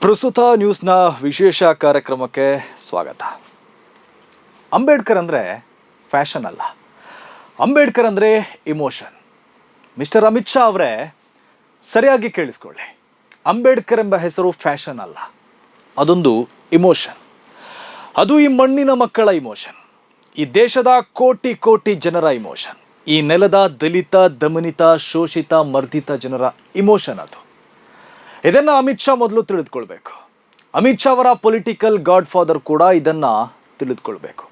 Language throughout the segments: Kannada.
ಪ್ರಸ್ತುತ ನ್ಯೂಸ್ನ ವಿಶೇಷ ಕಾರ್ಯಕ್ರಮಕ್ಕೆ ಸ್ವಾಗತ. ಅಂಬೇಡ್ಕರ್ ಅಂದರೆ ಫ್ಯಾಷನ್ ಅಲ್ಲ. ಅಂಬೇಡ್ಕರ್ ಅಂದರೆ ಇಮೋಷನ್. ಮಿಸ್ಟರ್ ಅಮಿತ್ ಶಾ ಅವರೇ ಸರಿಯಾಗಿ ಕೇಳಿಸ್ಕೊಳ್ಳಿ. ಅಂಬೇಡ್ಕರ್ ಎಂಬ ಹೆಸರು ಫ್ಯಾಷನ್ ಅಲ್ಲ. ಅದೊಂದು ಇಮೋಷನ್. ಅದು ಈ ಮಣ್ಣಿನ ಮಕ್ಕಳ ಇಮೋಷನ್. ಈ ದೇಶದ ಕೋಟಿ ಕೋಟಿ ಜನರ ಇಮೋಷನ್. ಈ ನೆಲದ ದಲಿತ, ದಮನಿತ, ಶೋಷಿತ, ಮರ್ದಿತ ಜನರ ಇಮೋಷನ್ ಅದು. ಇದನ್ನ ಅಮಿತ್ ಶಾ ಮೊದಲು ತಿಳಿದುಕೊಳ್ಬೇಕು. ಅಮಿತ್ ಶಾ ಅವರ ಪೊಲಿಟಿಕಲ್ ಗಾಡ್ ಫಾದರ್ ಕೂಡ ಇದನ್ನ ತಿಳಿದುಕೊಳ್ಬೇಕು.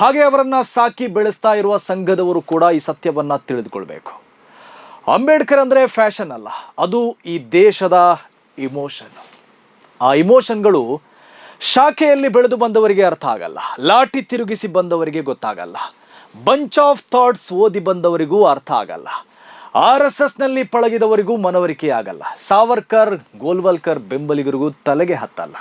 ಹಾಗೆ ಅವರನ್ನು ಸಾಕಿ ಬೆಳೆಸ್ತಾ ಇರುವ ಸಂಘದವರು ಕೂಡ ಈ ಸತ್ಯವನ್ನ ತಿಳಿದುಕೊಳ್ಬೇಕು. ಅಂಬೇಡ್ಕರ್ ಅಂದ್ರೆ ಫ್ಯಾಷನ್ ಅಲ್ಲ, ಅದು ಈ ದೇಶದ ಇಮೋಷನ್ ಆ ಇಮೋಷನ್ಗಳು ಶಾಖೆಯಲ್ಲಿ ಬೆಳೆದು ಬಂದವರಿಗೆ ಅರ್ಥ ಆಗಲ್ಲ, ಲಾಠಿ ತಿರುಗಿಸಿ ಬಂದವರಿಗೆ ಗೊತ್ತಾಗಲ್ಲ ಬಂಚ್ ಆಫ್ ಥಾಟ್ಸ್ ಓದಿ ಬಂದವರಿಗೂ ಅರ್ಥ ಆಗಲ್ಲ. ಆರ್ ಎಸ್ ಎಸ್ನಲ್ಲಿ ಪಳಗಿದವರಿಗೂ ಮನವರಿಕೆ ಆಗಲ್ಲ ಸಾವರ್ಕರ್, ಗೋಲ್ವಲ್ಕರ್ ಬೆಂಬಲಿಗರಿಗೂ ತಲೆಗೆ ಹತ್ತಲ್ಲ.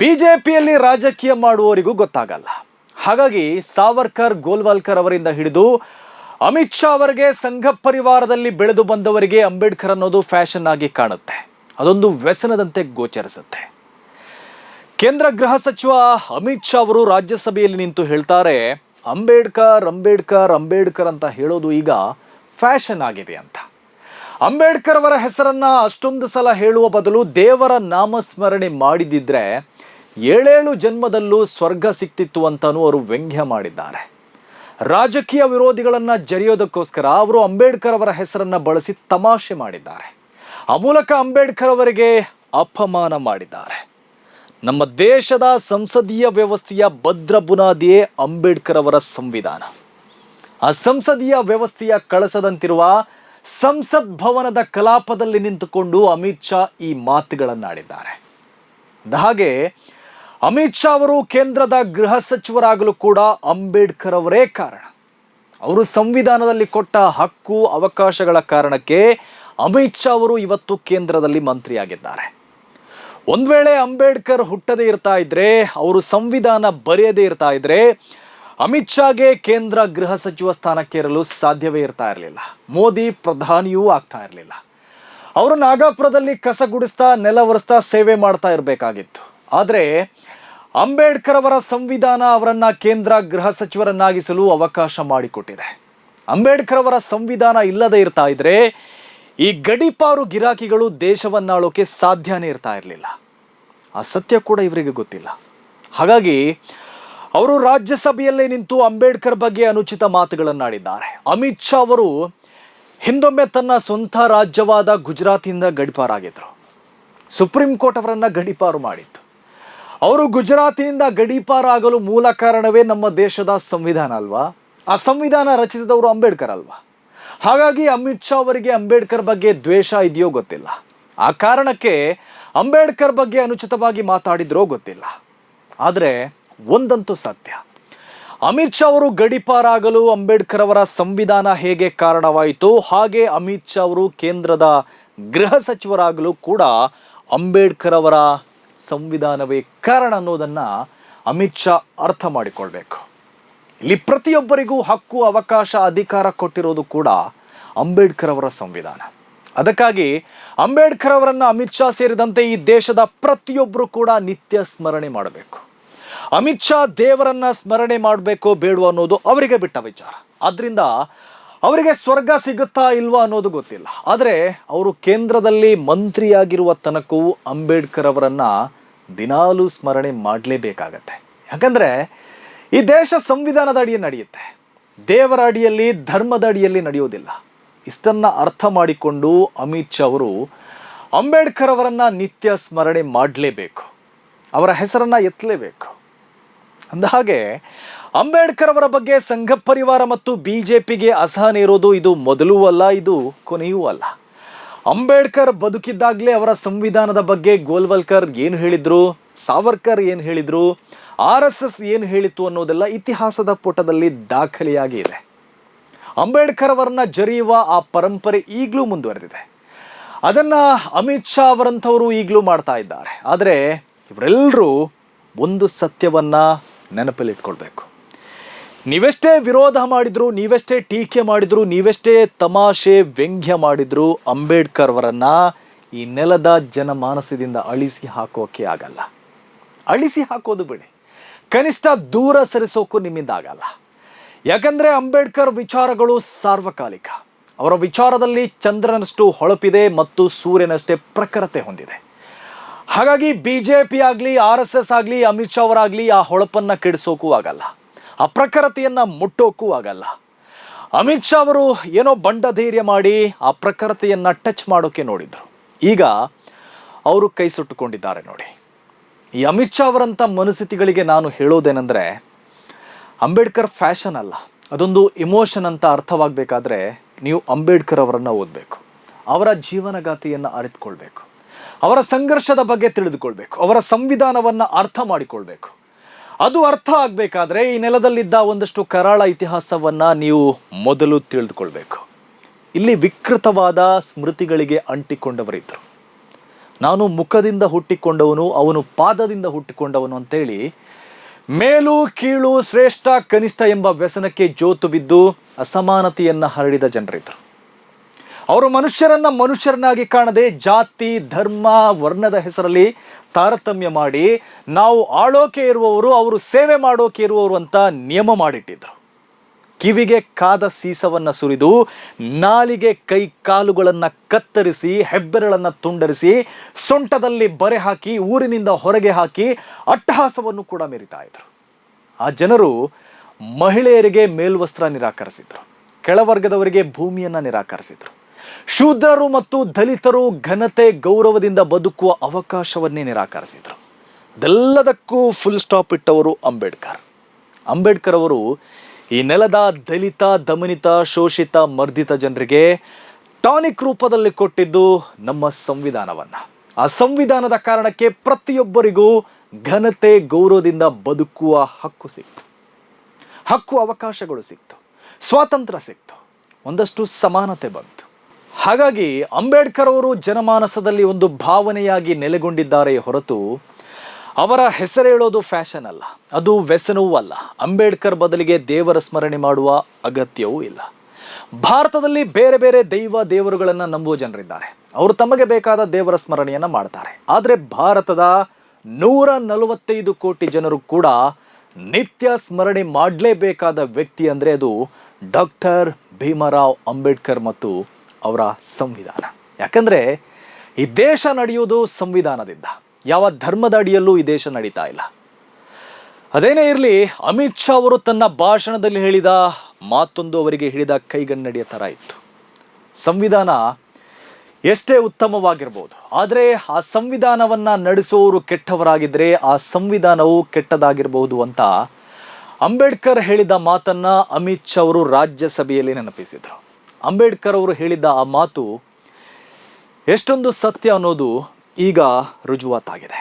ಬಿಜೆಪಿಯಲ್ಲಿ ರಾಜಕೀಯ ಮಾಡುವವರಿಗೂ ಗೊತ್ತಾಗಲ್ಲ. ಹಾಗಾಗಿ ಸಾವರ್ಕರ್, ಗೋಲ್ವಾಲ್ಕರ್ ಅವರಿಂದ ಹಿಡಿದು ಅಮಿತ್ ಶಾ ಅವರಿಗೆ ಸಂಘ ಪರಿವಾರದಲ್ಲಿ ಬೆಳೆದು ಬಂದವರಿಗೆ ಅಂಬೇಡ್ಕರ್ ಅನ್ನೋದು ಫ್ಯಾಷನ್ ಆಗಿ ಕಾಣುತ್ತೆ. ಅದೊಂದು ವ್ಯಸನದಂತೆ ಗೋಚರಿಸುತ್ತೆ. ಕೇಂದ್ರ ಗೃಹ ಸಚಿವ ಅಮಿತ್ ಶಾ ಅವರು ರಾಜ್ಯಸಭೆಯಲ್ಲಿ ನಿಂತು ಹೇಳ್ತಾರೆ, ಅಂಬೇಡ್ಕರ್ ಅಂಬೇಡ್ಕರ್ ಅಂಬೇಡ್ಕರ್ ಅಂತ ಹೇಳೋದು ಈಗ ಫ್ಯಾಷನ್ ಆಗಿದೆ ಅಂತ. ಅಂಬೇಡ್ಕರ್ ಅವರ ಹೆಸರನ್ನ ಅಷ್ಟೊಂದು ಸಲ ಹೇಳುವ ಬದಲು ದೇವರ ನಾಮಸ್ಮರಣೆ ಮಾಡಿದಿದ್ರೆ ಏಳೇಳು ಜನ್ಮದಲ್ಲೂ ಸ್ವರ್ಗ ಸಿಕ್ತಿತ್ತು ಅಂತಲೂ ಅವರು ವ್ಯಂಗ್ಯ ಮಾಡಿದ್ದಾರೆ. ರಾಜಕೀಯ ವಿರೋಧಿಗಳನ್ನ ಜರಿಯೋದಕ್ಕೋಸ್ಕರ ಅವರು ಅಂಬೇಡ್ಕರ್ ಅವರ ಹೆಸರನ್ನ ಬಳಸಿ ತಮಾಷೆ ಮಾಡಿದ್ದಾರೆ. ಆ ಮೂಲಕ ಅಂಬೇಡ್ಕರ್ ಅವರಿಗೆ ಅಪಮಾನ ಮಾಡಿದ್ದಾರೆ. ನಮ್ಮ ದೇಶದ ಸಂಸದೀಯ ವ್ಯವಸ್ಥೆಯ ಭದ್ರ ಬುನಾದಿಯೇ ಅಂಬೇಡ್ಕರ್ ಅವರ ಸಂವಿಧಾನ. ಆ ಸಂಸದೀಯ ವ್ಯವಸ್ಥೆಯ ಕಳಸದಂತಿರುವ ಸಂಸತ್ ಭವನದ ಕಲಾಪದಲ್ಲಿ ನಿಂತುಕೊಂಡು ಅಮಿತ್ ಶಾ ಈ ಮಾತುಗಳನ್ನಾಡಿದ್ದಾರೆ. ಹಾಗೆ, ಅಮಿತ್ ಶಾ ಅವರು ಕೇಂದ್ರದ ಗೃಹ ಸಚಿವರಾಗಲು ಕೂಡ ಅಂಬೇಡ್ಕರ್ ಅವರೇ ಕಾರಣ. ಅವರು ಸಂವಿಧಾನದಲ್ಲಿ ಕೊಟ್ಟ ಹಕ್ಕು, ಅವಕಾಶಗಳ ಕಾರಣಕ್ಕೆ ಅಮಿತ್ ಶಾ ಅವರು ಇವತ್ತು ಕೇಂದ್ರದಲ್ಲಿ ಮಂತ್ರಿಯಾಗಿದ್ದಾರೆ. ಒಂದು ವೇಳೆ ಅಂಬೇಡ್ಕರ್ ಹುಟ್ಟದೇ ಇರ್ತಾ ಇದ್ರೆ, ಅವರು ಸಂವಿಧಾನ ಬರೆಯದೇ ಇರ್ತಾ ಇದ್ರೆ ಅಮಿತ್ ಶಾಗೆ ಕೇಂದ್ರ ಗೃಹ ಸಚಿವ ಸ್ಥಾನಕ್ಕೇರಲು ಸಾಧ್ಯವೇ ಇರ್ತಾ ಇರಲಿಲ್ಲ. ಮೋದಿ ಪ್ರಧಾನಿಯೂ ಆಗ್ತಾ ಇರಲಿಲ್ಲ. ಅವರು ನಾಗಾಪುರದಲ್ಲಿ ಕಸ ಗುಡಿಸ್ತಾ, ನೆಲ ಒರೆಸ್ತಾ ಸೇವೆ ಮಾಡ್ತಾ ಇರಬೇಕಾಗಿತ್ತು. ಆದರೆ ಅಂಬೇಡ್ಕರ್ ಅವರ ಸಂವಿಧಾನ ಅವರನ್ನು ಕೇಂದ್ರ ಗೃಹ ಸಚಿವರನ್ನಾಗಿಸಲು ಅವಕಾಶ ಮಾಡಿಕೊಟ್ಟಿದೆ. ಅಂಬೇಡ್ಕರ್ ಅವರ ಸಂವಿಧಾನ ಇಲ್ಲದೆ ಇರ್ತಾ ಇದ್ರೆ ಈ ಗಡಿಪಾರು ಗಿರಾಕಿಗಳು ದೇಶವನ್ನಾಳೋಕೆ ಸಾಧ್ಯನೇ ಇರ್ತಾ ಇರಲಿಲ್ಲ. ಆ ಸತ್ಯ ಕೂಡ ಇವರಿಗೆ ಗೊತ್ತಿಲ್ಲ. ಹಾಗಾಗಿ ಅವರು ರಾಜ್ಯಸಭೆಯಲ್ಲೇ ನಿಂತು ಅಂಬೇಡ್ಕರ್ ಬಗ್ಗೆ ಅನುಚಿತ ಮಾತುಗಳನ್ನಾಡಿದ್ದಾರೆ. ಅಮಿತ್ ಶಾ ಅವರು ಹಿಂದೊಮ್ಮೆ ತನ್ನ ಸ್ವಂತ ರಾಜ್ಯವಾದ ಗುಜರಾತಿಂದ ಗಡಿಪಾರಾಗಿದ್ದರು. ಸುಪ್ರೀಂ ಕೋರ್ಟ್ ಅವರನ್ನು ಗಡಿಪಾರು ಮಾಡಿತ್ತು. ಅವರು ಗುಜರಾತಿನಿಂದ ಗಡೀಪಾರಾಗಲು ಮೂಲ ಕಾರಣವೇ ನಮ್ಮ ದೇಶದ ಸಂವಿಧಾನ ಅಲ್ವಾ? ಆ ಸಂವಿಧಾನ ರಚಿಸಿದವರು ಅಂಬೇಡ್ಕರ್ ಅಲ್ವಾ? ಹಾಗಾಗಿ ಅಮಿತ್ ಶಾ ಅವರಿಗೆ ಅಂಬೇಡ್ಕರ್ ಬಗ್ಗೆ ದ್ವೇಷ ಇದೆಯೋ ಗೊತ್ತಿಲ್ಲ. ಆ ಕಾರಣಕ್ಕೆ ಅಂಬೇಡ್ಕರ್ ಬಗ್ಗೆ ಅನುಚಿತವಾಗಿ ಮಾತಾಡಿದ್ರೋ ಗೊತ್ತಿಲ್ಲ. ಆದರೆ ಒಂದಂತೂ ಸತ್ಯ ಅಮಿತ್ ಶಾ ಅವರು ಗಡಿಪಾರಾಗಲು ಅಂಬೇಡ್ಕರ್ ಅವರ ಸಂವಿಧಾನ ಹೇಗೆ ಕಾರಣವಾಯಿತು? ಹಾಗೆ ಅಮಿತ್ ಶಾ ಅವರು ಕೇಂದ್ರದ ಗೃಹ ಸಚಿವರಾಗಲು ಕೂಡ ಅಂಬೇಡ್ಕರ್ ಅವರ ಸಂವಿಧಾನವೇ ಕಾರಣ ಅನ್ನೋದನ್ನ ಅಮಿತ್ ಶಾ ಅರ್ಥ ಮಾಡಿಕೊಳ್ಬೇಕು. ಇಲ್ಲಿ ಪ್ರತಿಯೊಬ್ಬರಿಗೂ ಹಕ್ಕು, ಅವಕಾಶ, ಅಧಿಕಾರ ಕೊಟ್ಟಿರೋದು ಕೂಡ ಅಂಬೇಡ್ಕರ್ ಅವರ ಸಂವಿಧಾನ. ಅದಕ್ಕಾಗಿ ಅಂಬೇಡ್ಕರ್ ಅವರನ್ನು ಅಮಿತ್ ಶಾ ಸೇರಿದಂತೆ ಈ ದೇಶದ ಪ್ರತಿಯೊಬ್ಬರು ಕೂಡ ನಿತ್ಯ ಸ್ಮರಣೆ ಮಾಡಬೇಕು. ಅಮಿತ್ ಶಾ ದೇವರನ್ನ ಸ್ಮರಣೆ ಮಾಡಬೇಕೋ ಬೇಡವೋ ಅನ್ನೋದು ಅವರಿಗೆ ಬಿಟ್ಟ ವಿಚಾರ. ಆದ್ರಿಂದ ಅವರಿಗೆ ಸ್ವರ್ಗ ಸಿಗುತ್ತಾ ಇಲ್ವಾ ಅನ್ನೋದು ಗೊತ್ತಿಲ್ಲ. ಆದರೆ ಅವರು ಕೇಂದ್ರದಲ್ಲಿ ಮಂತ್ರಿಯಾಗಿರುವ ತನಕವೂ ಅಂಬೇಡ್ಕರ್ ಅವರನ್ನ ದಿನಾಲೂ ಸ್ಮರಣೆ ಮಾಡಲೇಬೇಕಾಗತ್ತೆ. ಯಾಕಂದ್ರೆ ಈ ದೇಶ ಸಂವಿಧಾನದ ಅಡಿಯಲ್ಲಿ ನಡೆಯುತ್ತೆ. ದೇವರ ಅಡಿಯಲ್ಲಿ, ಧರ್ಮದ ಅಡಿಯಲ್ಲಿ ನಡೆಯೋದಿಲ್ಲ ಇಷ್ಟನ್ನ ಅರ್ಥ ಮಾಡಿಕೊಂಡು ಅಮಿತ್ ಶಾ ಅವರು ಅಂಬೇಡ್ಕರ್ ಅವರನ್ನ ನಿತ್ಯ ಸ್ಮರಣೆ ಮಾಡಲೇಬೇಕು. ಅವರ ಹೆಸರನ್ನ ಎತ್ತಲೇಬೇಕು. ಅಂದಹಾಗೆ ಅಂಬೇಡ್ಕರ್ ಅವರ ಬಗ್ಗೆ ಸಂಘ ಪರಿವಾರ ಮತ್ತು ಬಿ ಜೆ ಪಿಗೆ ಅಸಹನೆ ಇರೋದು ಇದು ಮೊದಲೂ ಅಲ್ಲ, ಇದು ಕೊನೆಯೂ ಅಲ್ಲ. ಅಂಬೇಡ್ಕರ್ ಬದುಕಿದ್ದಾಗಲೇ ಅವರ ಸಂವಿಧಾನದ ಬಗ್ಗೆ ಗೋಲ್ವಲ್ಕರ್ ಏನು ಹೇಳಿದ್ರು, ಸಾವರ್ಕರ್ ಏನು ಹೇಳಿದ್ರು, ಆರ್ ಎಸ್ ಎಸ್ ಏನು ಹೇಳಿತ್ತು ಅನ್ನೋದೆಲ್ಲ ಇತಿಹಾಸದ ಪುಟದಲ್ಲಿ ದಾಖಲೆಯಾಗಿ ಇದೆ. ಅಂಬೇಡ್ಕರ್ ಅವರನ್ನ ಜರಿಯುವ ಆ ಪರಂಪರೆ ಈಗಲೂ ಮುಂದುವರೆದಿದೆ. ಅದನ್ನ ಅಮಿತ್ ಶಾ ಅವರಂಥವರು ಈಗಲೂ ಮಾಡ್ತಾ ಇದ್ದಾರೆ. ಆದರೆ ಇವರೆಲ್ಲರೂ ಒಂದು ಸತ್ಯವನ್ನ ನೆನಪಲ್ಲಿಟ್ಕೊಳ್ಬೇಕು ನೀವೆಷ್ಟೇ ವಿರೋಧ ಮಾಡಿದ್ರು, ನೀವೆಷ್ಟೇ ಟೀಕೆ ಮಾಡಿದ್ರು, ನೀವೆಷ್ಟೇ ತಮಾಷೆ, ವ್ಯಂಗ್ಯ ಮಾಡಿದ್ರು ಅಂಬೇಡ್ಕರ್ ಅವರನ್ನ ಈ ನೆಲದ ಜನಮಾನಸದಿಂದ ಅಳಿಸಿ ಹಾಕೋಕೆ ಆಗಲ್ಲ. ಅಳಿಸಿ ಹಾಕೋದು ಬಿಡಿ. ಕನಿಷ್ಠ ದೂರ ಸರಿಸೋಕು ನಿಮ್ಮಿಂದ ಆಗಲ್ಲ. ಯಾಕಂದ್ರೆ ಅಂಬೇಡ್ಕರ್ ವಿಚಾರಗಳು ಸಾರ್ವಕಾಲಿಕ. ಅವರ ವಿಚಾರದಲ್ಲಿ ಚಂದ್ರನಷ್ಟು ಹೊಳಪಿದೆ ಮತ್ತು ಸೂರ್ಯನಷ್ಟೇ ಪ್ರಖರತೆ ಹೊಂದಿದೆ. ಹಾಗಾಗಿ ಬಿ ಜೆ ಪಿ ಆಗಲಿ, ಆರ್ ಎಸ್ ಎಸ್ ಆಗಲಿ, ಅಮಿತ್ ಶಾ ಅವರಾಗಲಿ ಆ ಹೊಳಪನ್ನು ಕೆಡಿಸೋಕ್ಕೂ ಆಗಲ್ಲ. ಆ ಪ್ರಖರತೆಯನ್ನು ಮುಟ್ಟೋಕ್ಕೂ ಆಗಲ್ಲ. ಅಮಿತ್ ಶಾ ಅವರು ಏನೋ ಬಂಡ ಧೈರ್ಯ ಮಾಡಿ ಆ ಪ್ರಖರತೆಯನ್ನು ಟಚ್ ಮಾಡೋಕೆ ನೋಡಿದ್ರು. ಈಗ ಅವರು ಕೈ ಸುಟ್ಟುಕೊಂಡಿದ್ದಾರೆ ನೋಡಿ. ಈ ಅಮಿತ್ ಶಾ ಅವರಂಥ ಮನಸ್ಥಿತಿಗಳಿಗೆ ನಾನು ಹೇಳೋದೇನೆಂದರೆ, ಅಂಬೇಡ್ಕರ್ ಫ್ಯಾಷನ್ ಅಲ್ಲ. ಅದೊಂದು ಇಮೋಷನ್ ಅಂತ ಅರ್ಥವಾಗಬೇಕಾದ್ರೆ ನೀವು ಅಂಬೇಡ್ಕರ್ ಅವರನ್ನು ಓದಬೇಕು. ಅವರ ಜೀವನಗಾಥೆಯನ್ನು ಅರಿತುಕೊಳ್ಬೇಕು. ಅವರ ಸಂಘರ್ಷದ ಬಗ್ಗೆ ತಿಳಿದುಕೊಳ್ಬೇಕು, ಅವರ ಸಂವಿಧಾನವನ್ನು ಅರ್ಥ ಮಾಡಿಕೊಳ್ಬೇಕು. ಅದು ಅರ್ಥ ಆಗಬೇಕಾದ್ರೆ ಈ ನೆಲದಲ್ಲಿದ್ದ ಒಂದಷ್ಟು ಕರಾಳ ಇತಿಹಾಸವನ್ನು ನೀವು ಮೊದಲು ತಿಳಿದುಕೊಳ್ಬೇಕು. ಇಲ್ಲಿ ವಿಕೃತವಾದ ಸ್ಮೃತಿಗಳಿಗೆ ಅಂಟಿಕೊಂಡವರಿದ್ದರು. ನಾನು ಮುಖದಿಂದ ಹುಟ್ಟಿಕೊಂಡವನು, ಅವನು ಪಾದದಿಂದ ಹುಟ್ಟಿಕೊಂಡವನು ಅಂತೇಳಿ, ಮೇಲು ಕೀಳು ಶ್ರೇಷ್ಠ ಕನಿಷ್ಠ ಎಂಬ ವ್ಯಸನಕ್ಕೆ ಜೋತು ಬಿದ್ದು ಅಸಮಾನತೆಯನ್ನು ಹರಡಿದ ಜನರಿದ್ದರು. ಅವರು ಮನುಷ್ಯರನ್ನ ಮನುಷ್ಯರನ್ನಾಗಿ ಕಾಣದೆ ಜಾತಿ, ಧರ್ಮ, ವರ್ಣದ ಹೆಸರಲ್ಲಿ ತಾರತಮ್ಯ ಮಾಡಿ ನಾವು ಆಳೋಕೆ ಇರುವವರು, ಅವರು ಸೇವೆ ಮಾಡೋಕೆ ಇರುವವರು ಅಂತ ನಿಯಮ ಮಾಡಿಟ್ಟಿದ್ರು. ಕಿವಿಗೆ ಕಾದ ಸೀಸವನ್ನ ಸುರಿದು ನಾಲಿಗೆ ಕೈ ಕಾಲುಗಳನ್ನು ಕತ್ತರಿಸಿ, ಹೆಬ್ಬೆರಳನ್ನು ತುಂಡರಿಸಿ, ಸೊಂಟದಲ್ಲಿ ಬರೆ ಹಾಕಿ, ಊರಿನಿಂದ ಹೊರಗೆ ಹಾಕಿ ಅಟ್ಟಹಾಸವನ್ನು ಕೂಡ ಮೆರಿತಾ ಇದ್ರು. ಆ ಜನರು ಮಹಿಳೆಯರಿಗೆ ಮೇಲ್ವಸ್ತ್ರ ನಿರಾಕರಿಸಿದ್ರು. ಕೆಳವರ್ಗದವರಿಗೆ ಭೂಮಿಯನ್ನು ನಿರಾಕರಿಸಿದ್ರು. ಶೂದ್ರರು ಮತ್ತು ದಲಿತರು ಘನತೆ ಗೌರವದಿಂದ ಬದುಕುವ ಅವಕಾಶವನ್ನೇ ನಿರಾಕರಿಸಿದರು. ಇದೆಲ್ಲದಕ್ಕೂ ಫುಲ್ ಸ್ಟಾಪ್ ಇಟ್ಟವರು ಅಂಬೇಡ್ಕರ್. ಅಂಬೇಡ್ಕರ್ ಅವರು ಈ ನೆಲದ ದಲಿತ, ದಮನಿತ, ಶೋಷಿತ, ಮರ್ದಿತ ಜನರಿಗೆ ಟಾನಿಕ್ ರೂಪದಲ್ಲಿ ಕೊಟ್ಟಿದ್ದು ನಮ್ಮ ಸಂವಿಧಾನವನ್ನು. ಆ ಸಂವಿಧಾನದ ಕಾರಣಕ್ಕೆ ಪ್ರತಿಯೊಬ್ಬರಿಗೂ ಘನತೆ ಗೌರವದಿಂದ ಬದುಕುವ ಹಕ್ಕು ಸಿಕ್ತು. ಹಕ್ಕು ಅವಕಾಶಗಳು ಸಿಕ್ತು. ಸ್ವಾತಂತ್ರ್ಯ ಸಿಕ್ತು. ಒಂದಷ್ಟು ಸಮಾನತೆ ಬಂತು. ಹಾಗಾಗಿ ಅಂಬೇಡ್ಕರ್ ಅವರು ಜನಮಾನಸದಲ್ಲಿ ಒಂದು ಭಾವನೆಯಾಗಿ ನೆಲೆಗೊಂಡಿದ್ದಾರೆ ಹೊರತು ಅವರ ಹೆಸರೇಳೋದು ಫ್ಯಾಷನ್ ಅಲ್ಲ, ಅದು ವ್ಯಸನವೂ ಅಲ್ಲ. ಅಂಬೇಡ್ಕರ್ ಬದಲಿಗೆ ದೇವರ ಸ್ಮರಣೆ ಮಾಡುವ ಅಗತ್ಯವೂ ಇಲ್ಲ. ಭಾರತದಲ್ಲಿ ಬೇರೆ ಬೇರೆ ದೈವ ದೇವರುಗಳನ್ನು ನಂಬುವ ಜನರಿದ್ದಾರೆ. ಅವರು ತಮಗೆ ಬೇಕಾದ ದೇವರ ಸ್ಮರಣೆಯನ್ನು ಮಾಡ್ತಾರೆ. ಆದರೆ ಭಾರತದ ನೂರ ನಲವತ್ತೈದು ಕೋಟಿ ಜನರು ಕೂಡ ನಿತ್ಯ ಸ್ಮರಣೆ ಮಾಡಲೇಬೇಕಾದ ವ್ಯಕ್ತಿ ಅಂದರೆ ಅದು ಡಾಕ್ಟರ್ ಭೀಮರಾವ್ ಅಂಬೇಡ್ಕರ್ ಮತ್ತು ಅವರ ಸಂವಿಧಾನ. ಯಾಕಂದರೆ ಈ ದೇಶ ನಡೆಯುವುದು ಸಂವಿಧಾನದಿಂದ. ಯಾವ ಧರ್ಮದ ಅಡಿಯಲ್ಲೂ ಈ ದೇಶ ನಡೀತಾ ಇಲ್ಲ. ಅದೇನೇ ಇರಲಿ, ಅಮಿತ್ ಶಾ ಅವರು ತನ್ನ ಭಾಷಣದಲ್ಲಿ ಹೇಳಿದ ಮಾತೊಂದು ಅವರಿಗೆ ಹಿಡಿದ ಕೈಗನ್ನಡಿಯ ಥರ ಇತ್ತು. ಸಂವಿಧಾನ ಎಷ್ಟೇ ಉತ್ತಮವಾಗಿರ್ಬೋದು, ಆದರೆ ಆ ಸಂವಿಧಾನವನ್ನು ನಡೆಸುವವರು ಕೆಟ್ಟವರಾಗಿದ್ದರೆ ಆ ಸಂವಿಧಾನವು ಕೆಟ್ಟದಾಗಿರಬಹುದು ಅಂತ ಅಂಬೇಡ್ಕರ್ ಹೇಳಿದ ಮಾತನ್ನು ಅಮಿತ್ ಶಾ ಅವರು ರಾಜ್ಯಸಭೆಯಲ್ಲಿ ನೆನಪಿಸಿದರು. ಅಂಬೇಡ್ಕರ್ ಅವರು ಹೇಳಿದ್ದ ಆ ಮಾತು ಎಷ್ಟೊಂದು ಸತ್ಯ ಅನ್ನೋದು ಈಗ ರುಜುವಾತಾಗಿದೆ.